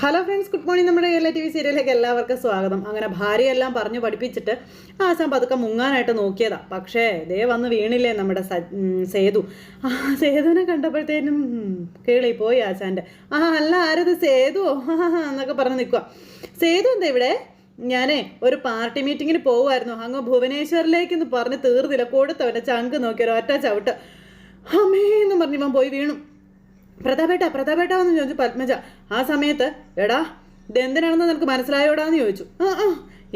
Hello friends good morning നമ്മുടെ Kerala T V സീരിയലിലേക്ക് എല്ലാവർക്കും സ്വാഗതം. അങ്ങനെ ഭാര്യയെല്ലാം പറഞ്ഞു പഠിപ്പിച്ചിട്ട് ആശാൻ പതുക്കെ മുങ്ങാനായിട്ട് നോക്കിയതാ. പക്ഷേ ദേ വന്ന് വീണില്ലേ നമ്മുടെ സേതു. ആ സേതുവിനെ കണ്ടപ്പോഴത്തേനും കേളി പോയി ആശാന്റെ ആ അല്ല ആരത്? സേതുവോ എന്നൊക്കെ പറഞ്ഞ് നിൽക്കുക സേതു എന്താ ഇവിടെ? ഞാനേ ഒരു പാർട്ടി മീറ്റിങ്ങിന് പോവുമായിരുന്നു. അങ്ങ് ഭുവനേശ്വറിലേക്ക് പറഞ്ഞ് തീർന്നില്ല. കൊടുത്തവന്റെ ചങ്ക് നോക്കി ഒരു ഒറ്റ ചവിട്ട്. അമ്മേ എന്ന് പറഞ്ഞ് ഇവൻ പോയി വീണു. പ്രതാപേട്ട പ്രതാപേട്ട എന്ന് ചോദിച്ചു പത്മജ ആ സമയത്ത് എടാ ഇതെന്തിനാണെന്ന് നിനക്ക് മനസ്സിലായോടാന്ന് ചോദിച്ചു. ആ ആ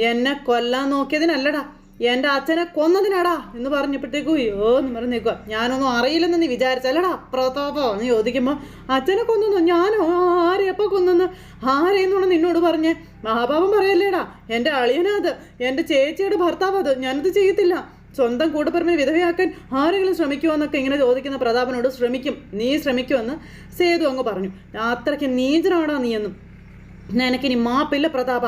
എന്നെ കൊല്ലാൻ നോക്കിയതിനല്ലടാ എന്റെ അച്ഛനെ കൊന്നതിനാടാ എന്ന് പറഞ്ഞപ്പോഴത്തേക്കും അയ്യോ എന്ന് പറഞ്ഞ് നിൽക്കുക ഞാനൊന്നും അറിയില്ലെന്ന് നീ വിചാരിച്ചല്ലടാ പ്രതാപോ എന്ന് ചോദിക്കുമ്പോൾ അച്ഛനെ കൊന്നു ഞാനോ? ആരെ എപ്പോൾ കൊന്നെന്ന്? ആരെയെന്നാണ് നിന്നോട് പറഞ്ഞേ? മഹാപാപം പറയല്ലേടാ എന്റെ അളിയനത് എന്റെ ചേച്ചിയുടെ ഭർത്താവ് അത് ഞാനത് ചെയ്യത്തില്ല. സ്വന്തം കൂടപ്പറമ്പിനെ വിധവയാക്കാൻ ആരെങ്കിലും ശ്രമിക്കുമോ എന്നൊക്കെ ഇങ്ങനെ ചോദിക്കുന്ന പ്രതാപനോട് ശ്രമിക്കും. നീ ശ്രമിക്കുമെന്ന് സേതു അങ്ങ് പറഞ്ഞു. അത്രയ്ക്ക് നീചനാടാ നീയെന്നും നിനക്കിനി മാപ്പില്ല പ്രതാപ.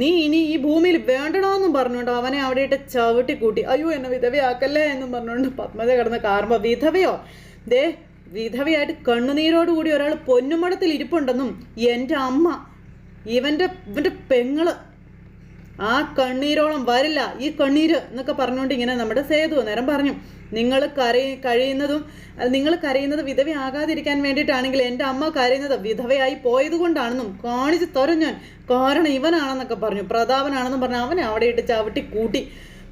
നീ ഇനി ഈ ഭൂമിയിൽ വേണ്ടണമെന്നും പറഞ്ഞുകൊണ്ട് അവനെ അവിടെയിട്ട് ചവിട്ടി കൂട്ടി അയ്യോ എന്നെ വിധവയാക്കല്ലേ എന്നും പറഞ്ഞുകൊണ്ട് പത്മജ കിടന്ന് കാറുമ്പോൾ വിധവയോ? ദേ വിധവയായിട്ട് കണ്ണുനീരോടുകൂടി ഒരാൾ പൊന്നുമടത്തിൽ ഇരിപ്പുണ്ടെന്നും എന്റെ അമ്മ ഇവന്റെ ഇവന്റെ പെങ്ങൾ ആ കണ്ണീരോളം വരില്ല. ഈ കണ്ണീര് എന്നൊക്കെ പറഞ്ഞുകൊണ്ട് ഇങ്ങനെ നമ്മുടെ സേതു നേരം പറഞ്ഞു. നിങ്ങൾ കരയി കഴിയുന്നതും നിങ്ങൾ കരയുന്നത് വിധവയാകാതിരിക്കാൻ വേണ്ടിയിട്ടാണെങ്കിൽ എന്റെ അമ്മ കരയുന്നത് വിധവയായി പോയത് കൊണ്ടാണെന്നും കാണിച്ചു തരും ഞാൻ. കാരണം ഇവനാണെന്നൊക്കെ പറഞ്ഞു. പ്രതാപനാണെന്നും പറഞ്ഞു അവനെ അവിടെ ഇട്ട് ചവിട്ടി കൂട്ടി.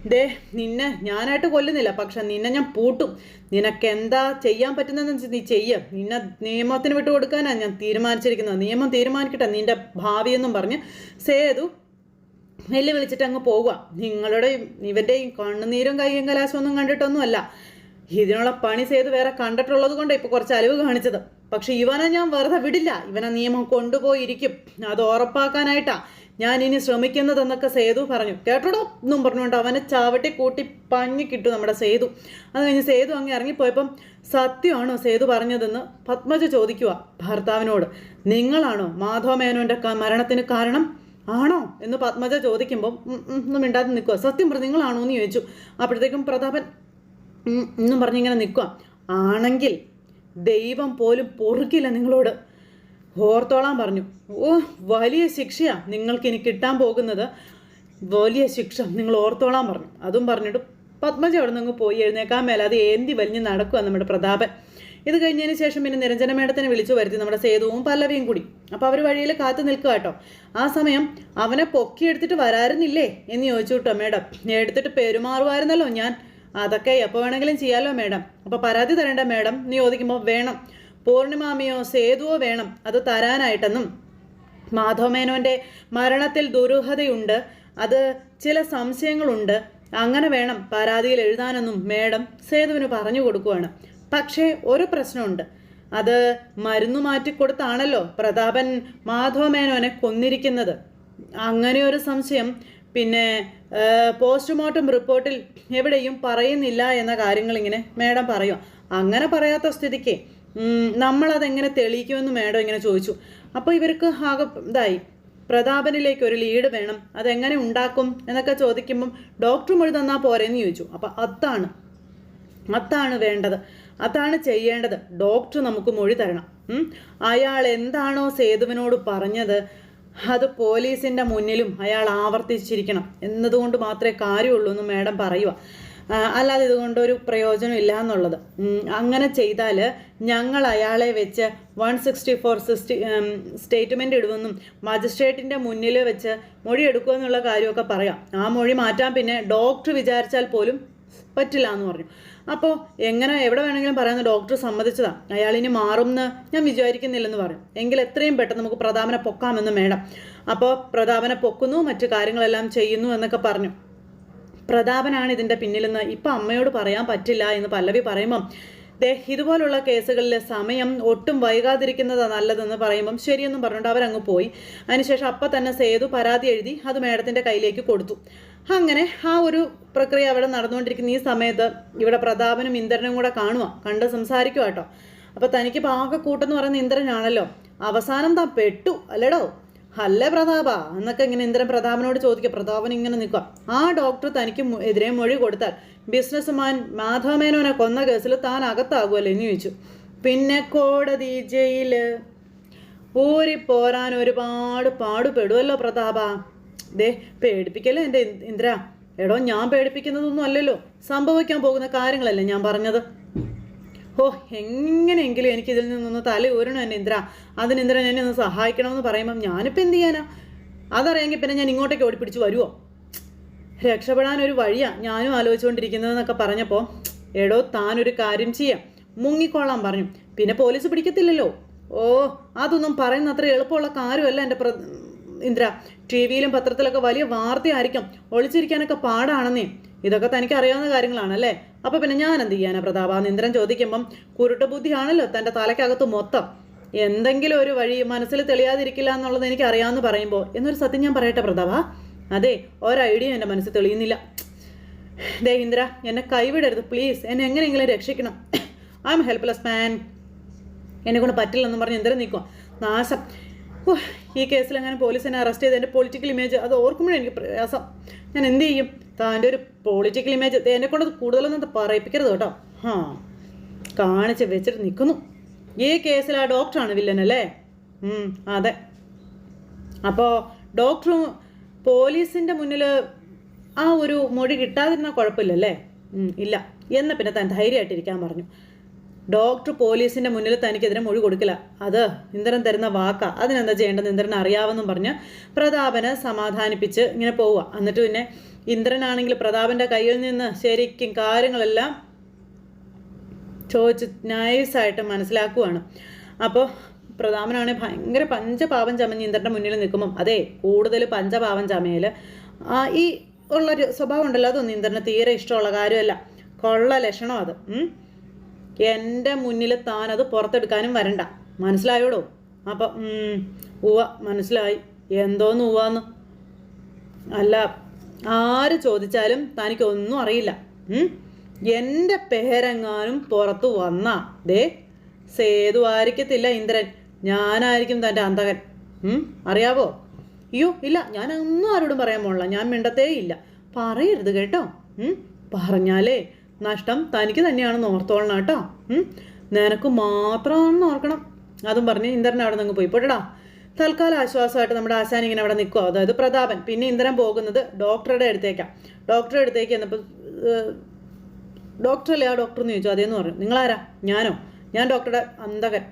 ദേ നിന്നെ ഞാനായിട്ട് കൊല്ലുന്നില്ല. പക്ഷെ നിന്നെ ഞാൻ പൂട്ടും. നിനക്ക് എന്താ ചെയ്യാൻ പറ്റുന്നതെന്ന് നീ ചെയ്യ. നിന്നെ നിയമത്തിന് വിട്ടു കൊടുക്കാനാണ് ഞാൻ തീരുമാനിച്ചിരിക്കുന്നത്. നിയമം തീരുമാനിക്കട്ടെ നിന്റെ ഭാവിയെന്നും പറഞ്ഞ് സേതു വെല്ലു വിളിച്ചിട്ട് അങ്ങ് പോവുക. നിങ്ങളുടെ ഇവന്റെയും കണ്ണുനീരും കയ്യും ഒന്നും കണ്ടിട്ടൊന്നുമല്ല. ഇതിനുള്ള പണി ചെയ്ത് വേറെ കണ്ടിട്ടുള്ളത് കൊണ്ട് ഇപ്പോൾ കുറച്ച് അലിവ് കാണിച്ചത്. പക്ഷെ ഇവനെ ഞാൻ വെറുതെ വിടില്ല. ഇവനെ നിയമം കൊണ്ടുപോയിരിക്കും. അത് ഉറപ്പാക്കാനായിട്ടാ ഞാൻ ഇനി ശ്രമിക്കുന്നതെന്നൊക്കെ സേതു പറഞ്ഞു. കേട്ടോടോ? എന്നും പറഞ്ഞുകൊണ്ട് അവനെ ചാവട്ടി കൂട്ടി പഞ്ഞി കിട്ടു നമ്മുടെ സേതു. അത് കഴിഞ്ഞ് സേതു അങ്ങ് ഇറങ്ങിപ്പോയപ്പം സത്യമാണോ സേതു പറഞ്ഞതെന്ന് പത്മജ ചോദിക്കുക ഭർത്താവിനോട്. നിങ്ങളാണോ മാധവ മേനോന്റെ മരണത്തിന് കാരണം? ആണോ എന്ന് പത്മജ ചോദിക്കുമ്പോൾ ഒന്നും മിണ്ടാതെ നിൽക്കുക സത്യം പറഞ്ഞു നിങ്ങളാണോ എന്ന് ചോദിച്ചു. അപ്പോഴത്തേക്കും പ്രതാപൻ എന്നും പറഞ്ഞിങ്ങനെ നിൽക്കുക ആണെങ്കിൽ ദൈവം പോലും പൊറുക്കില്ല നിങ്ങളോട്. ഓർത്തോളാൻ പറഞ്ഞു. ഓ വലിയ ശിക്ഷയാ നിങ്ങൾക്ക് ഇനി കിട്ടാൻ പോകുന്നത്. വലിയ ശിക്ഷ നിങ്ങൾ ഓർത്തോളാൻ പറഞ്ഞു. അതും പറഞ്ഞിട്ട് പത്മജ അവിടെ നിന്ന് പോയി എഴുന്നേക്കാൻ മേലെ അത് ഏന്തി വലിഞ്ഞ് നടക്കുക നമ്മുടെ പ്രതാപൻ. ഇത് കഴിഞ്ഞതിന് ശേഷം പിന്നെ നിരഞ്ജന മേഡത്തിനെ വിളിച്ചു വരുത്തി നമ്മുടെ സേതുവും പല്ലവിയും കൂടി. അപ്പോൾ അവർ വഴിയിൽ കാത്തു നിൽക്കുക കേട്ടോ. ആ സമയം അവനെ പൊക്കിയെടുത്തിട്ട് വരാറുന്നില്ലേ എന്ന് ചോദിച്ചു കേട്ടോ മേഡം. എടുത്തിട്ട് പെരുമാറുമായിരുന്നല്ലോ ഞാൻ. അതൊക്കെ എപ്പോൾ വേണമെങ്കിലും ചെയ്യാലോ മേഡം. അപ്പോൾ പരാതി തരേണ്ട മേഡം നീ ചോദിക്കുമ്പോൾ വേണം. പൂർണിമാമിയോ സേതുവോ വേണം. അത് തരാനായിട്ടെന്നും. മാധവമേനോന്റെ മരണത്തിൽ ദുരൂഹതയുണ്ട്. അത് ചില സംശയങ്ങളുണ്ട്. അങ്ങനെ വേണം പരാതിയിൽ എഴുതാനെന്നും മേഡം സേതുവിന് പറഞ്ഞു കൊടുക്കുവാണ്. പക്ഷേ ഒരു പ്രശ്നമുണ്ട്. അത് മരുന്നു മാറ്റിക്കൊടുത്താണല്ലോ പ്രതാപൻ മാധവമേനോനെ കൊന്നിരിക്കുന്നത്. അങ്ങനെ ഒരു സംശയം. പിന്നെ പോസ്റ്റ്മോർട്ടം റിപ്പോർട്ടിൽ എവിടെയും പറയുന്നില്ല എന്ന കാര്യങ്ങൾ ഇങ്ങനെ മേഡം പറയും അങ്ങനെ പറയാത്ത സ്ഥിതിക്ക് നമ്മളതെങ്ങനെ തെളിയിക്കുമെന്ന് മേഡം ഇങ്ങനെ ചോദിച്ചു. അപ്പോൾ ഇവർക്ക് ആകെ ഇതായി. പ്രതാപനിലേക്ക് ഒരു ലീഡ് വേണം. അതെങ്ങനെ ഉണ്ടാക്കും എന്നൊക്കെ ചോദിക്കുമ്പം ഡോക്ടർ മൊഴി തന്നാൽ പോരെന്ന് ചോദിച്ചു. അപ്പം അത്താണ്. അത്താണ് വേണ്ടത്. അതാണ് ചെയ്യേണ്ടത്. ഡോക്ടർ നമുക്ക് മൊഴി തരണം. അയാൾ എന്താണോ സേതുവിനോട് പറഞ്ഞത് അത് പോലീസിന്റെ മുന്നിലും അയാൾ ആവർത്തിച്ചിരിക്കണം. എന്നതുകൊണ്ട് മാത്രമേ കാര്യമുള്ളൂ എന്ന് മാഡം പറയുക. അല്ലാതെ ഇതുകൊണ്ട് ഒരു പ്രയോജനം ഇല്ല എന്നുള്ളത്. അങ്ങനെ ചെയ്താൽ ഞങ്ങൾ അയാളെ വെച്ച് one sixty four sixty statement ഇടുമെന്നും മജിസ്ട്രേറ്റിന്റെ മുന്നിൽ വെച്ച് മൊഴി എടുക്കുമെന്നുള്ള കാര്യമൊക്കെ പറയാം. ആ മൊഴി മാറ്റാൻ പിന്നെ ഡോക്ടർ വിചാരിച്ചാൽ പോലും പറ്റില്ല എന്ന് പറഞ്ഞു. അപ്പോൾ എങ്ങനെ എവിടെ വേണമെങ്കിലും പറയാമെന്ന് ഡോക്ടർ സമ്മതിച്ചതാണ് സമ്മതിച്ചതാ ഇനി മാറുമെന്ന് ഞാൻ വിചാരിക്കുന്നില്ലെന്ന് പറയും. എങ്കിൽ എത്രയും പെട്ടെന്ന് നമുക്ക് പ്രതാപനെ പൊക്കാമെന്ന് വേണം അപ്പോൾ പ്രതാപനെ പൊക്കുന്നു മറ്റു കാര്യങ്ങളെല്ലാം ചെയ്യുന്നു എന്നൊക്കെ പറഞ്ഞു. പ്രതാപനാണ് ഇതിന്റെ പിന്നിലെന്ന് ഇപ്പം അമ്മയോട് പറയാൻ പറ്റില്ല എന്ന് പല്ലവി പറയുമ്പം ദേ ഇതുപോലുള്ള കേസുകളിൽ സമയം ഒട്ടും വൈകാതിരിക്കുന്നതാണ് നല്ലതെന്ന് പറയുമ്പം ശരിയെന്നും പറഞ്ഞുകൊണ്ട് അവരങ്ങ് പോയി. അതിനുശേഷം അപ്പം തന്നെ സേതു പരാതി എഴുതി അത് മേഡത്തിന്റെ കയ്യിലേക്ക് കൊടുത്തു. അങ്ങനെ ആ ഒരു പ്രക്രിയ അവിടെ നടന്നുകൊണ്ടിരിക്കുന്ന ഈ സമയത്ത് ഇവിടെ പ്രതാപനും ഇന്ദ്രനും കൂടെ കാണുക കണ്ട് സംസാരിക്കുക കേട്ടോ. അപ്പോൾ തനിക്ക് പാക കൂട്ടെന്ന് പറയുന്ന ഇന്ദ്രനാണല്ലോ. അവസാനം താ പെട്ടു അല്ലേടോ? അല്ലേ പ്രതാപ? എന്നൊക്കെ ഇങ്ങനെ ഇന്ദ്രൻ പ്രതാപനോട് ചോദിക്കുക. പ്രതാപൻ ഇങ്ങനെ നിൽക്കുക. ആ ഡോക്ടർ തനിക്ക് എതിരെ മൊഴി കൊടുത്താൽ ബിസിനസ്സുമാൻ മാധവമേനോനെ കൊന്ന കേസിൽ താൻ അകത്താകുമല്ലോ എന്ന് ചോദിച്ചു. പിന്നെ കോടതി ജയിൽ. ഊരി പോരാൻ ഒരുപാട് പാടുപെടുമല്ലോ പ്രതാപ. ദേ പേടിപ്പിക്കല്ലേ എന്റെ ഇന്ദ്ര? എടോ ഞാൻ പേടിപ്പിക്കുന്നതൊന്നും അല്ലല്ലോ. സംഭവിക്കാൻ പോകുന്ന കാര്യങ്ങളല്ലേ ഞാൻ പറഞ്ഞത്. ഓ എങ്ങനെയെങ്കിലും എനിക്ക് ഇതിൽ നിന്നൊന്ന് തല ഊരണം എന്നെ ഇന്ദ്ര. അതിന് ഇന്ദ്രൻ എന്നെ ഒന്ന് സഹായിക്കണമെന്ന് പറയുമ്പം ഞാനിപ്പോൾ എന്ത് ചെയ്യാനാ? അതറിയാമെങ്കിൽ പിന്നെ ഞാൻ ഇങ്ങോട്ടേക്ക് ഓടിപ്പിടിച്ച് വരുമോ രക്ഷപ്പെടാൻ ഒരു വഴിയാ ഞാനും ആലോചിച്ചുകൊണ്ടിരിക്കുന്നതെന്നൊക്കെ പറഞ്ഞപ്പോൾ എടോ താനൊരു കാര്യം ചെയ്യാം. മുങ്ങിക്കൊള്ളാൻ പറഞ്ഞു. പിന്നെ പോലീസ് പിടിക്കത്തില്ലല്ലോ. ഓ അതൊന്നും പറയുന്ന അത്ര എളുപ്പമുള്ള കാര്യമല്ല എന്റെ പ്ര ഇന്ദ്ര ടി വിയിലും പത്രത്തിലൊക്കെ വലിയ വാർത്തയായിരിക്കും. ഒളിച്ചിരിക്കാനൊക്കെ പാടാണെന്നേ. ഇതൊക്കെ തനിക്ക് അറിയാവുന്ന കാര്യങ്ങളാണല്ലേ? അപ്പൊ പിന്നെ ഞാൻ എന്ത് ചെയ്യാനാ പ്രതാപ? ഇന്ദ്രൻ ചോദിക്കുമ്പം കുരുട്ട ബുദ്ധിയാണല്ലോ തന്റെ തലയ്ക്കകത്ത് മൊത്തം. എന്തെങ്കിലും ഒരു വഴി മനസ്സിൽ തെളിയാതിരിക്കില്ല എന്നുള്ളത് എനിക്ക് അറിയാമെന്ന് പറയുമ്പോൾ എന്നൊരു സത്യം ഞാൻ പറയട്ടെ പ്രതാപ? അതെ ഒരൈഡിയ എന്റെ മനസ്സിൽ തെളിയുന്നില്ല. ദേ ഇന്ദ്ര എന്നെ കൈവിടരുത് പ്ലീസ്. എന്നെ എങ്ങനെയെങ്കിലും രക്ഷിക്കണം. I'm helpless man. എന്നെ കൊണ്ട് പറ്റില്ലെന്ന് പറഞ്ഞ് ഇന്ദ്രൻ നിൽക്കുക നാശം. ഈ കേസിൽ അങ്ങനെ പോലീസിനെ അറസ്റ്റ് ചെയ്ത് എന്റെ പൊളിറ്റിക്കൽ ഇമേജ് അത് ഓർക്കുമ്പോഴേ എനിക്ക് പ്രയാസം. ഞാൻ എന്ത് ചെയ്യും? താന്റെ ഒരു പൊളിറ്റിക്കൽ ഇമേജ് എന്നെ കൊണ്ട് കൂടുതലൊന്നും പറയിപ്പിക്കരുത് കേട്ടോ. ഹാ കാണിച്ച് വെച്ചിട്ട് നിൽക്കുന്നു ഈ കേസിൽ ആ ഡോക്ടറാണ് വില്ലൻ അല്ലേ? അതെ. അപ്പോൾ ഡോക്ടറും പോലീസിന്റെ മുന്നിൽ ആ ഒരു മൊഴി കിട്ടാതിരുന്നാൽ കുഴപ്പമില്ലല്ലേ ഇല്ല. എന്നാൽ പിന്നെ താൻ ധൈര്യമായിട്ടിരിക്കാൻ പറഞ്ഞു. ഡോക്ടർ പോലീസിന്റെ മുന്നിൽ തനിക്കെതിരെ മൊഴി കൊടുക്കില്ല. അത് ഇന്ദ്രൻ തരുന്ന വാക്ക. അതിനെന്താ ചെയ്യേണ്ടത്? ഇന്ദ്രൻ അറിയാവെന്നും പറഞ്ഞ് പ്രതാപനെ സമാധാനിപ്പിച്ച് ഇങ്ങനെ പോവുക എന്നിട്ട് പിന്നെ ഇന്ദ്രനാണെങ്കിൽ പ്രതാപന്റെ കയ്യിൽ നിന്ന് ശരിക്കും കാര്യങ്ങളെല്ലാം ചോദിച്ച് നൈസായിട്ട് മനസ്സിലാക്കുവാണ്. അപ്പോൾ പ്രതാപനാണെങ്കിൽ ഭയങ്കര പഞ്ചപാവം ചമഞ്ഞ് ഇന്ദ്രന്റെ മുന്നിൽ നിൽക്കുമ്പം അതെ കൂടുതൽ പഞ്ചപാവം ചമയൽ ഈ ഉള്ളൊരു സ്വഭാവം ഉണ്ടല്ലോ. അതൊന്നും ഇന്ദ്രന് തീരെ ഇഷ്ടമുള്ള കാര്യമല്ല. കൊള്ള ലക്ഷണം അത്. എന്റെ മുന്നിൽ താൻ അത് പുറത്തെടുക്കാനും വരണ്ട. മനസ്സിലായോടോ? അപ്പം ഉം, ഉവ്വ മനസ്സിലായി. എന്തോന്ന് ഉവാന്ന് അല്ല ആര് ചോദിച്ചാലും തനിക്കൊന്നും അറിയില്ല? എന്റെ പേരെങ്ങാനും പുറത്തു വന്ന. ദേ സേതു ആയിരിക്കത്തില്ല ഇന്ദ്രൻ. ഞാനായിരിക്കും തന്റെ അന്തകൻ? അറിയാവോ? അയ്യോ ഇല്ല ഞാൻ ഒന്നും ആരോടും പറയാൻ പോണില്ല. ഞാൻ മിണ്ടത്തേ ഇല്ല പറയരുത് കേട്ടോ? പറഞ്ഞാലേ നഷ്ടം തനിക്ക് തന്നെയാണെന്ന് ഓർത്തോളണം കേട്ടോ? നിനക്ക് മാത്രമാണെന്ന് ഓർക്കണം. അതും പറഞ്ഞ് ഇന്ദ്രൻ അവിടെ നിന്ന് പോയി പോട്ടടാ തൽക്കാലം ആശ്വാസമായിട്ട് നമ്മുടെ ആശാൻ ഇങ്ങനെ അവിടെ നിൽക്കുക അതായത് പ്രതാപൻ. പിന്നെ ഇന്ദ്രൻ പോകുന്നത് ഡോക്ടറുടെ അടുത്തേക്കാണ് ഡോക്ടറുടെ അടുത്തേക്ക് എന്നപ്പോൾ ഡോക്ടറല്ലേ ആ ഡോക്ടർ എന്ന് ചോദിച്ചു. അതേന്ന് പറഞ്ഞു. നിങ്ങളാരാ? ഞാനോ? ഞാൻ ഡോക്ടറുടെ അന്തകൻ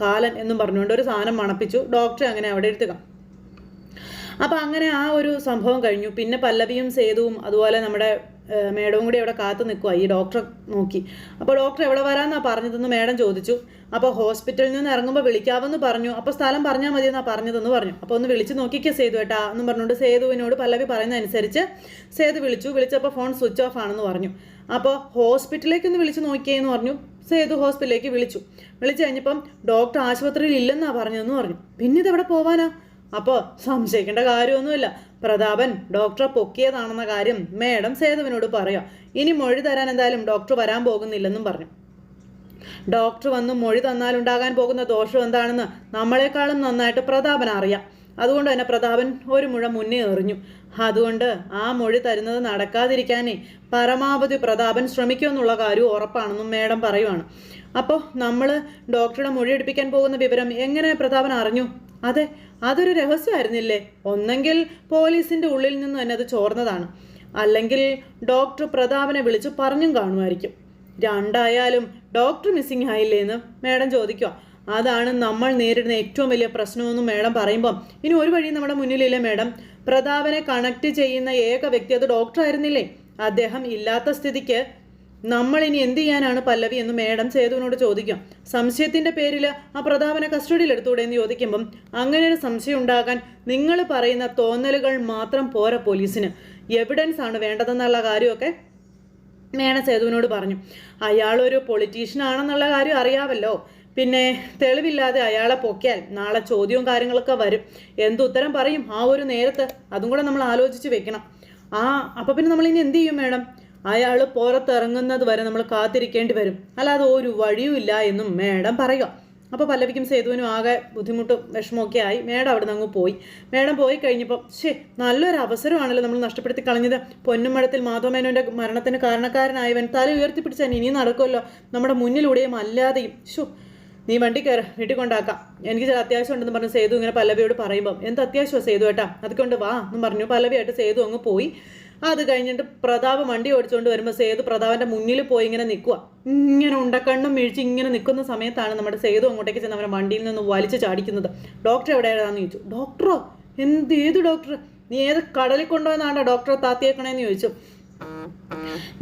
കാലൻ എന്നും പറഞ്ഞുകൊണ്ട് ഒരു സാധനം മണപ്പിച്ചു. ഡോക്ടറെ അങ്ങനെ അവിടെ ഇരുത്തുക. അപ്പോൾ അങ്ങനെ ആ ഒരു സംഭവം കഴിഞ്ഞു. പിന്നെ പല്ലവിയും സേതുവും അതുപോലെ നമ്മുടെ മേഡവും കൂടി അവിടെ കാത്തു നിൽക്കുക ഈ ഡോക്ടറെ നോക്കി. അപ്പോൾ ഡോക്ടർ എവിടെ വരാമെന്നാണ് പറഞ്ഞതെന്ന് മേഡം ചോദിച്ചു. അപ്പോൾ ഹോസ്പിറ്റലിൽ നിന്ന് ഇറങ്ങുമ്പോൾ വിളിക്കാമെന്ന് പറഞ്ഞു. അപ്പോൾ സ്ഥലം പറഞ്ഞാൽ മതി എന്നാണ് പറഞ്ഞതെന്ന് പറഞ്ഞു. അപ്പോൾ ഒന്ന് വിളിച്ച് നോക്കിക്കേ സേതു ഏട്ടാ എന്നും പറഞ്ഞുകൊണ്ട് സേതുവിനോട് പല്ലവി പറയുന്നതനുസരിച്ച് സേതു വിളിച്ചു. വിളിച്ചപ്പോൾ ഫോൺ സ്വിച്ച് ഓഫ് ആണെന്ന് പറഞ്ഞു. അപ്പോൾ ഹോസ്പിറ്റലിലേക്ക് ഒന്ന് വിളിച്ച് നോക്കിയെന്ന് പറഞ്ഞു. സേതു ഹോസ്പിറ്റലിലേക്ക് വിളിച്ചു. വിളിച്ചു കഴിഞ്ഞപ്പം ഡോക്ടർ ആശുപത്രിയിൽ ഇല്ലെന്നാണ് പറഞ്ഞതെന്ന് പറഞ്ഞു. പിന്നെ ഇതെവിടെ പോവാനാ? അപ്പോൾ സംശയിക്കേണ്ട കാര്യമൊന്നുമില്ല. പ്രതാപൻ ഡോക്ടറെ പൊക്കിയതാണെന്ന കാര്യം മേഡം സേതുവിനോട് പറയാം. ഇനി മൊഴി തരാൻ എന്തായാലും ഡോക്ടർ വരാൻ പോകുന്നില്ലെന്നും പറഞ്ഞു. ഡോക്ടർ വന്ന് മൊഴി തന്നാലുണ്ടാകാൻ പോകുന്ന ദോഷം എന്താണെന്ന് നമ്മളെക്കാളും നന്നായിട്ട് പ്രതാപൻ അറിയാം. അതുകൊണ്ട് തന്നെ പ്രതാപൻ ഒരു മുഴ മുന്നേ എറിഞ്ഞു. അതുകൊണ്ട് ആ മൊഴി തരുന്നത് നടക്കാതിരിക്കാനേ പരമാവധി പ്രതാപൻ ശ്രമിക്കുമെന്നുള്ള കാര്യം ഉറപ്പാണെന്നും മേഡം പറയുവാണ്. അപ്പോൾ നമ്മൾ ഡോക്ടറുടെ മൊഴി എടുപ്പിക്കാൻ പോകുന്ന വിവരം എങ്ങനെ പ്രതാപൻ അറിഞ്ഞു? അതെ അതൊരു രഹസ്യമായിരുന്നില്ലേ? ഒന്നെങ്കിൽ പോലീസിന്റെ ഉള്ളിൽ നിന്ന് തന്നെ അത് ചോർന്നതാണ്. അല്ലെങ്കിൽ ഡോക്ടർ പ്രതാപനെ വിളിച്ച് പറഞ്ഞും കാണുമായിരിക്കും. രണ്ടായാലും ഡോക്ടർ മിസ്സിംഗ് ആയില്ലേ എന്ന് മേഡം ചോദിക്കുക. അതാണ് നമ്മൾ നേരിടുന്ന ഏറ്റവും വലിയ പ്രശ്നമെന്ന് മേഡം പറയുമ്പം ഇനി ഒരു വഴി നമ്മുടെ മുന്നിലില്ലേ മേഡം? പ്രതാപനെ കണക്ട് ചെയ്യുന്ന ഏക വ്യക്തി അത് ഡോക്ടർ ആയിരുന്നില്ലേ അദ്ദേഹം ഇല്ലാത്ത സ്ഥിതിക്ക് നമ്മൾ ഇനി എന്ത് ചെയ്യാനാണ് പല്ലവി എന്ന് മേഡം സേതുവിനോട് ചോദിക്കാം. സംശയത്തിന്റെ പേരിൽ ആ പ്രതാപനെ കസ്റ്റഡിയിൽ എടുത്തൂടെ എന്ന് ചോദിക്കുമ്പം അങ്ങനെ ഒരു സംശയം ഉണ്ടാകാൻ നിങ്ങൾ പറയുന്ന തോന്നലുകൾ മാത്രം പോരാ പോലീസിന്. എവിഡൻസ് ആണ് വേണ്ടതെന്നുള്ള കാര്യമൊക്കെ മേഡം സേതുവിനോട് പറഞ്ഞു. അയാളൊരു പൊളിറ്റീഷ്യൻ ആണെന്നുള്ള കാര്യം അറിയാമല്ലോ പിന്നെ തെളിവില്ലാതെ അയാളെ പൊക്കിയാൽ നാളെ ചോദ്യവും കാര്യങ്ങളൊക്കെ വരും. എന്തുത്തരം പറയും? ആ ഒരു നേരത്ത് അതും കൂടെ നമ്മൾ ആലോചിച്ച് വെക്കണം. ആ അപ്പം പിന്നെ നമ്മൾ ഇനി എന്ത് ചെയ്യും മേഡം? അയാൾ പുറത്തിറങ്ങുന്നത് വരെ നമ്മൾ കാത്തിരിക്കേണ്ടി വരും. അല്ലാതെ ഒരു വഴിയുമില്ല എന്നും മേഡം പറയുക. അപ്പോൾ പല്ലവിക്കും സേതുവിനും ആകെ ബുദ്ധിമുട്ടും വിഷമമൊക്കെ ആയി. മേഡം അവിടെ നിന്ന് പോയി. മേഡം പോയി കഴിഞ്ഞപ്പോൾ ശേ നല്ലൊരു അവസരമാണല്ലോ നമ്മൾ നഷ്ടപ്പെടുത്തി കളഞ്ഞത്. പൊന്നുമടത്തിൽ മാധവമേനോന്റെ മരണത്തിന് കാരണക്കാരനായവൻ തല ഉയർത്തിപ്പിടിച്ചാൽ ഇനി നടക്കുമല്ലോ. നമ്മുടെ മുന്നിലൂടെയും അല്ലാതെയും. ശോ നീ വണ്ടി കയറ വീട്ടിൽ കൊണ്ടാക്കാം എനിക്ക് ചില അത്യാവശ്യം ഉണ്ടെന്ന് പറഞ്ഞ് സേതു ഇങ്ങനെ പല്ലവിയോട് പറയുമ്പം എന്ത് അത്യാവശ്യമാണ് സേതു ഏട്ടാ അതുകൊണ്ട് വാ എന്ന് പറഞ്ഞു. പല്ലവിയായിട്ട് സേതു അങ്ങ് പോയി. അത് കഴിഞ്ഞിട്ട് പ്രതാപ് വണ്ടി ഓടിച്ചുകൊണ്ട് വരുമ്പോൾ സേതു പ്രതാപന്റെ മുന്നിൽ പോയി ഇങ്ങനെ നിൽക്കുക ഇങ്ങനെ ഉണ്ടക്കണ്ണും വീഴ്ച ഇങ്ങനെ നിൽക്കുന്ന സമയത്താണ് നമ്മുടെ സേതു അങ്ങോട്ടേക്ക് ചെന്ന് അവനെ വണ്ടിയിൽ നിന്ന് വലിച്ചു ചാടിക്കുന്നത്. ഡോക്ടർ എവിടെയാണെന്ന് ചോദിച്ചു. ഡോക്ടറോ? എന്ത് ഏത് ഡോക്ടർ? നീ ഏത് കടലിൽ കൊണ്ടുവന്നാണോ ഡോക്ടറെ താത്തിയേക്കണേന്ന് ചോദിച്ചു.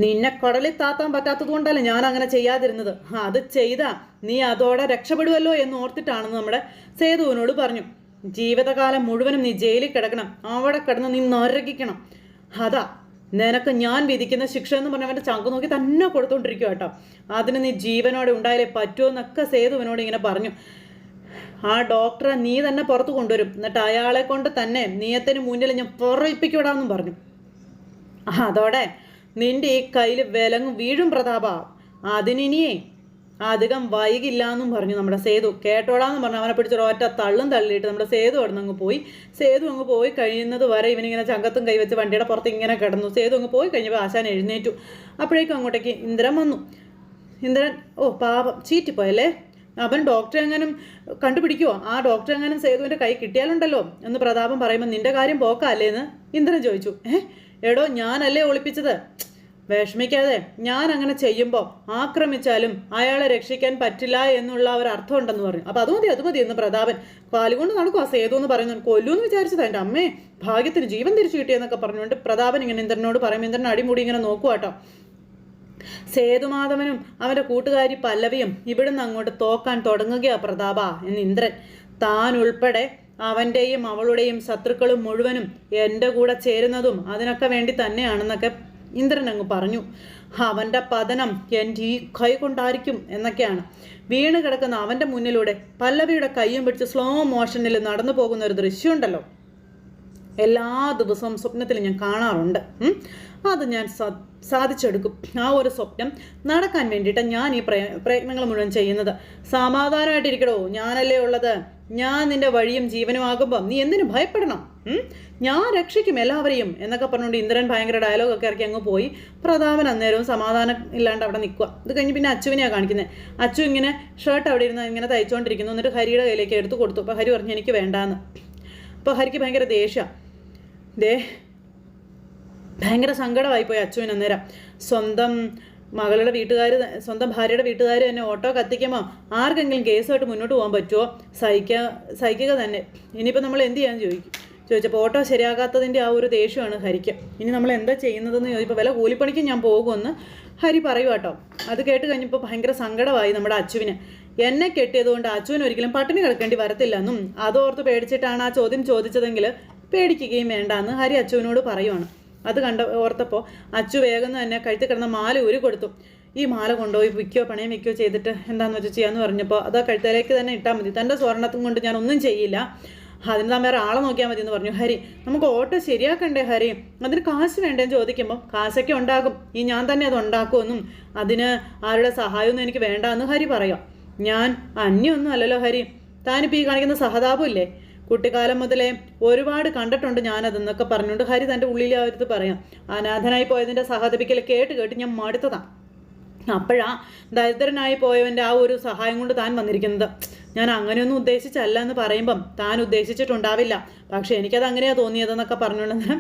നിന്നെ കടലിൽ താത്താൻ പറ്റാത്തത് കൊണ്ടല്ല ഞാൻ അങ്ങനെ ചെയ്യാതിരുന്നത്. അത് ചെയ്താ നീ അതോടെ രക്ഷപ്പെടുമല്ലോ എന്ന് ഓർത്തിട്ടാണെന്ന് നമ്മുടെ സേതുവിനോട് പറഞ്ഞു. ജീവിതകാലം മുഴുവനും നീ ജയിലിൽ കിടക്കണം. അവിടെ കിടന്ന് നീ നരകിക്കണം. അതാ നിനക്ക് ഞാൻ വിധിക്കുന്ന ശിക്ഷ എന്ന് പറഞ്ഞവന്റെ ചങ്ക് നോക്കി തന്നെ കൊടുത്തോണ്ടിരിക്കുക കേട്ടോ. അതിന് നീ ജീവനോടെ ഉണ്ടായാലേ പറ്റുമോ എന്നൊക്കെ സേതുവിനോട് ഇങ്ങനെ പറഞ്ഞു. ആ ഡോക്ടറെ നീ തന്നെ പുറത്ത് കൊണ്ടുവരും. എന്നിട്ട് അയാളെ കൊണ്ട് തന്നെ നീയത്തിന് മുന്നിൽ ഞാൻ പുറയിപ്പിക്കൂടാന്നും പറഞ്ഞു. അതോടെ നിന്റെ ഈ കയ്യിൽ വിലങ്ങും വീഴും പ്രതാപ. അതിനിനിയേ അധികം വൈകില്ല എന്നും പറഞ്ഞു നമ്മുടെ സേതു. കേട്ടോടാന്ന് പറഞ്ഞു. അവനെ പിടിച്ചൊരു ഒറ്റ തള്ളും തള്ളിയിട്ട് നമ്മുടെ സേതു അവിടെ അങ്ങ് പോയി. സേതു അങ്ങ് പോയി കഴിയുന്നത് വരെ ഇവനിങ്ങനെ ചങ്കത്തും കൈവച്ച് വണ്ടിയുടെ പുറത്ത് ഇങ്ങനെ കിടന്നു. സേതു അങ്ങ് പോയി കഴിഞ്ഞപ്പോൾ ആശാൻ എഴുന്നേറ്റു. അപ്പോഴേക്കും അങ്ങോട്ടേക്ക് ഇന്ദ്രൻ വന്നു. ഇന്ദ്രൻ ഓ പാപം ചീറ്റിപ്പോയല്ലേ? അവൻ ഡോക്ടറെ എങ്ങാനും കണ്ടുപിടിക്കുമോ ആ ഡോക്ടറെ എങ്ങാനും സേതുവിന്റെ കൈ കിട്ടിയാലുണ്ടല്ലോ? എന്ന് പ്രതാപം പറയുമ്പോൾ നിന്റെ കാര്യം പോക്കല്ലേന്ന് ഇന്ദ്രൻ ചോദിച്ചു. ഏഹ് എടോ ഞാനല്ലേ ഒളിപ്പിച്ചത്? വിഷമിക്കാതെ ഞാൻ അങ്ങനെ ചെയ്യുമ്പോൾ ആക്രമിച്ചാലും അയാളെ രക്ഷിക്കാൻ പറ്റില്ല എന്നുള്ള ഒരു അർത്ഥം ഉണ്ടെന്ന് പറഞ്ഞു. അപ്പം അത് മതി അത് മതി എന്ന് പ്രതാപൻ കാലുകൊണ്ട് നടക്കും ആ സേതു എന്ന് പറയുന്നു കൊല്ലൂന്ന് വിചാരിച്ചത് എന്റെ അമ്മേ. ഭാഗ്യത്തിന് ജീവൻ തിരിച്ചു കിട്ടിയെന്നൊക്കെ പറഞ്ഞുകൊണ്ട് പ്രതാപൻ ഇങ്ങനെ ഇന്ദ്രനോട് പറയും. ഇന്ദ്രൻ അടിമുടി ഇങ്ങനെ നോക്കുക കേട്ടോ. സേതുമാധവനും അവന്റെ കൂട്ടുകാരി പല്ലവിയും ഇവിടുന്ന് അങ്ങോട്ട് തോക്കാൻ തുടങ്ങുകയാ പ്രതാപ എന്ന് ഇന്ദ്രൻ. താൻ ഉൾപ്പെടെ അവന്റെയും അവളുടെയും ശത്രുക്കളും മുഴുവനും എന്റെ കൂടെ ചേരുന്നതും അതിനൊക്കെ വേണ്ടി തന്നെയാണെന്നൊക്കെ ഇന്ദ്രൻ അങ്ങ് പറഞ്ഞു അവന്റെ പതനം എന്റെ ഈ കൈ കൊണ്ടായിരിക്കും എന്നൊക്കെയാണ്. വീണ് കിടക്കുന്ന അവന്റെ മുന്നിലൂടെ പല്ലവിയുടെ കയ്യും പിടിച്ച് സ്ലോ മോഷനിൽ നടന്നു പോകുന്ന ഒരു ദൃശ്യമുണ്ടല്ലോ. എല്ലാ ദിവസവും സ്വപ്നത്തിൽ ഞാൻ കാണാറുണ്ട്. അത് ഞാൻ സാധിച്ചെടുക്കും. ആ ഒരു സ്വപ്നം നടക്കാൻ വേണ്ടിയിട്ട് ഞാൻ ഈ പ്രയത്നങ്ങൾ മുഴുവൻ ചെയ്യുന്നത്. സമാധാനമായിട്ടിരിക്കടോ ഞാനല്ലേ ഉള്ളത്? ഞാൻ നിന്റെ വഴിയും ജീവനുമാകുമ്പോൾ നീ എന്തിനു ഭയപ്പെടണം? ഞാൻ രക്ഷിക്കും എല്ലാവരെയും എന്നൊക്കെ പറഞ്ഞുകൊണ്ട് ഇന്ദ്രൻ ഭയങ്കര ഡയലോഗൊക്കെ ഇറക്കി അങ്ങ് പോയി. പ്രതാപൻ അന്നേരവും സമാധാനം ഇല്ലാണ്ട് അവിടെ നിൽക്കുക ഇത് കഴിഞ്ഞ് പിന്നെ അച്ചുവിനെയാണ് കാണിക്കുന്നത് അച്ചു ഇങ്ങനെ ഷർട്ട് അവിടെ ഇരുന്ന് ഇങ്ങനെ തയ്ച്ചുകൊണ്ടിരിക്കുന്നു എന്നിട്ട് ഹരിയുടെ കയ്യിലേക്ക് എടുത്തു കൊടുത്തു. അപ്പോൾ ഹരി പറഞ്ഞു എനിക്ക് വേണ്ടാന്ന്. അപ്പോൾ ഹരിക്ക് ഭയങ്കര ദേഷ്യം. ദേ ഭയങ്കര സങ്കടമായിപ്പോയി അച്ചുവിന് അന്നേരം. സ്വന്തം മകളുടെ വീട്ടുകാർ സ്വന്തം ഭാര്യയുടെ വീട്ടുകാർ തന്നെ ഓട്ടോ കത്തിക്കുമോ ആർക്കെങ്കിലും കേസുമായിട്ട് മുന്നോട്ട് പോകാൻ പറ്റുമോ സഹിക്കുക സഹിക്കുക തന്നെ. ഇനിയിപ്പോൾ നമ്മൾ എന്ത് ചെയ്യാൻ ചോദിക്കും ചോദിച്ചപ്പോൾ ഓട്ടോ ശരിയാകാത്തതിന്റെ ആ ഒരു ദേഷ്യമാണ് ഹരിക്ക്. ഇനി നമ്മൾ എന്താ ചെയ്യുന്നതെന്ന് ചോദിച്ചപ്പോൾ വില കൂലിപ്പണിക്കും ഞാൻ പോകുമെന്ന് ഹരി പറയൂ കേട്ടോ. അത് കേട്ട് കഴിഞ്ഞപ്പോൾ ഭയങ്കര സങ്കടമായി നമ്മുടെ അച്ചുവിന്. എന്നെ കെട്ടിയതുകൊണ്ട് അച്ചുവിന് ഒരിക്കലും പട്ടിണി കിടക്കേണ്ടി വരത്തില്ലെന്നും അതോർത്ത് പേടിച്ചിട്ടാണ് ആ ചോദ്യം ചോദിച്ചതെങ്കിൽ പേടിക്കുകയും വേണ്ട എന്ന് ഹരി അച്ചുവിനോട് പറയുവാണ്. അത് കണ്ട ഓർത്തപ്പോൾ അച്ചു വേഗം തന്നെ കഴുത്തിൽ കിടന്ന മാല ഊരി കൊടുത്തു. ഈ മാല കൊണ്ടുപോയി വിൽക്കുകയോ പണയം വിൽക്കുകയോ ചെയ്തിട്ട് എന്താണെന്ന് വെച്ചാൽ ചെയ്യാമെന്ന് പറഞ്ഞപ്പോൾ അത് കഴുത്തിലേക്ക് തന്നെ ഇട്ടാൽ മതി. തന്റെ സ്വർണത്തും കൊണ്ട് ഞാൻ ഒന്നും ചെയ്യില്ല. അതിന് താൻ വേറെ ആളെ നോക്കിയാൽ മതി എന്ന് പറഞ്ഞു. ഹരി നമുക്ക് ഓട്ടോ ശരിയാക്കണ്ടേ ഹരി? അതിന് കാശ് വേണ്ടേന്ന് ചോദിക്കുമ്പോൾ കാശൊക്കെ ഉണ്ടാകും. ഈ ഞാൻ തന്നെ അത് ഉണ്ടാക്കുമെന്നും അതിന് ആരുടെ സഹായമൊന്നും എനിക്ക് വേണ്ട എന്ന് ഹരി പറയാം. ഞാൻ അന്യൊന്നും അല്ലല്ലോ ഹരി. താനിപ്പോൾ ഈ കാണിക്കുന്ന സഹതാപമില്ലേ കുട്ടിക്കാലം മുതലേ ഒരുപാട് കണ്ടിട്ടുണ്ട് ഞാനതെന്നൊക്കെ പറഞ്ഞുകൊണ്ട് ഹരി തന്റെ ഉള്ളിലെ അവരത് പറയാം. അനാഥനായി പോയതിന്റെ സഹതപിക്കൽ കേട്ട് കേട്ട് ഞാൻ മടുത്തതാണ് അപ്പോഴാ ദരിദ്രനായി പോയവന്റെ ആ ഒരു സഹായം കൊണ്ട് താൻ വന്നിരിക്കുന്നത്. ഞാൻ അങ്ങനെയൊന്നും ഉദ്ദേശിച്ചല്ല എന്ന് പറയുമ്പം താൻ ഉദ്ദേശിച്ചിട്ടുണ്ടാവില്ല. പക്ഷേ എനിക്കത് അങ്ങനെയാണ് തോന്നിയതെന്നൊക്കെ പറഞ്ഞുകൊണ്ടെന്ന്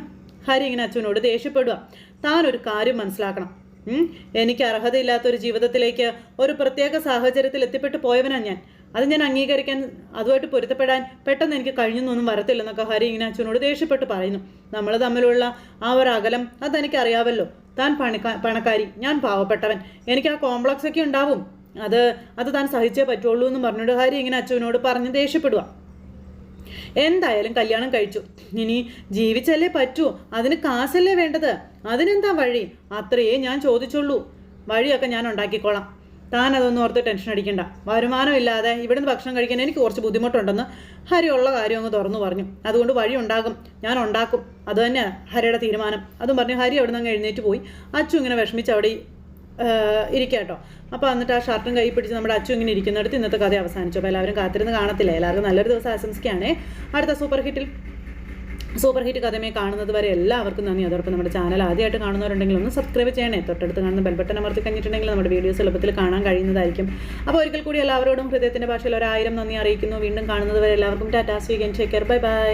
ഹരി ഇങ്ങനെ അച്ഛനോട് ദേഷ്യപ്പെടുക താൻ ഒരു കാര്യം മനസ്സിലാക്കണം. എനിക്ക് അർഹതയില്ലാത്തൊരു ജീവിതത്തിലേക്ക് ഒരു പ്രത്യേക സാഹചര്യത്തിൽ എത്തിപ്പെട്ടു പോയവനാണ് ഞാൻ. അത് ഞാൻ അംഗീകരിക്കാൻ അതുമായിട്ട് പൊരുത്തപ്പെടാൻ പെട്ടെന്ന് എനിക്ക് കഴിഞ്ഞൊന്നും വരത്തില്ലെന്നൊക്കെ ഹരി ഇങ്ങനെ അച്ഛനോട് ദേഷ്യപ്പെട്ട് പറയുന്നു. നമ്മൾ തമ്മിലുള്ള ആ ഒരു അകലം അതെനിക്കറിയാവല്ലോ. താൻ പണിക്കാ പണക്കാരി ഞാൻ പാവപ്പെട്ടവൻ. എനിക്ക് ആ കോംപ്ലക്സ് ഒക്കെ ഉണ്ടാവും. അത് അത് താൻ സഹിച്ചേ പറ്റുള്ളൂ എന്ന് പറഞ്ഞിട്ട് ഹരി ഇങ്ങനെ അച്ഛനോട് പറഞ്ഞ് ദേഷ്യപ്പെടുക എന്തായാലും കല്യാണം കഴിച്ചു. ഇനി ജീവിച്ചല്ലേ പറ്റൂ. അതിന് കാശല്ലേ വേണ്ടത്? അതിനെന്താ വഴി? അത്രയേ ഞാൻ ചോദിച്ചുള്ളൂ. വഴിയൊക്കെ ഞാൻ ഉണ്ടാക്കിക്കോളാം. താൻ അതൊന്നും ഓർത്ത് ടെൻഷൻ അടിക്കണ്ട. വരുമാനമില്ലാതെ ഇവിടുന്ന് ഭക്ഷണം കഴിക്കാൻ എനിക്ക് കുറച്ച് ബുദ്ധിമുട്ടുണ്ടെന്ന് ഹരി ഉള്ള കാര്യം അങ്ങ് തുറന്നു പറഞ്ഞു. അതുകൊണ്ട് വഴി ഉണ്ടാകും. ഞാൻ ഉണ്ടാക്കും. അത് തന്നെ ഹരിയുടെ തീരുമാനം. അതും പറഞ്ഞു ഹരി അവിടെ നിന്ന് എഴുന്നേറ്റ് പോയി. അച്ചു ഇങ്ങനെ വിഷമിച്ച് അവിടെ ഇരിക്കാട്ടോ അപ്പോൾ എന്നിട്ട് ആ ഷർട്ടും കൈ പിടിച്ച് നമ്മുടെ അച്ചു ഇങ്ങനെ ഇരിക്കുന്നിടത്ത് ഇന്നത്തെ കഥ അവസാനിച്ചു. അപ്പോൾ എല്ലാവരും കാത്തിരുന്ന് കാണത്തില്ല? എല്ലാവർക്കും നല്ലൊരു ദിവസം ആശംസിക്കുകയാണേ. അടുത്ത സൂപ്പർ ഹിറ്റിൽ സൂപ്പർ ഹിറ്റ് കഥമേ കാണുന്നത് വരെ എല്ലാവർക്കും നന്ദി. അതോടൊപ്പം നമ്മുടെ ചാനൽ ആദ്യമായിട്ട് കാണുന്നവരുണ്ടെങ്കിൽ ഒന്ന് സബ്സ്ക്രൈബ് ചെയ്യണേ. തൊട്ടടുത്ത് കാണുന്ന ബെൽബട്ടൺ അമർത്തി കഴിഞ്ഞിട്ടുണ്ടെങ്കിൽ നമ്മുടെ വീഡിയോസ് എളുപ്പത്തിൽ കാണാൻ കഴിയുന്നതായിരിക്കും. അപ്പോൾ ഒരിക്കൽ കൂടി എല്ലാവരോടും ഹൃദയത്തിന്റെ ഭാഷയിൽ ഒരായിരം നന്ദി അറിയിക്കുന്നു. വീണ്ടും കാണുന്നത് വരെ എല്ലാവർക്കും ടാറ്റാ സ്വീകൻ ചേക്കർ ബൈ ബൈ.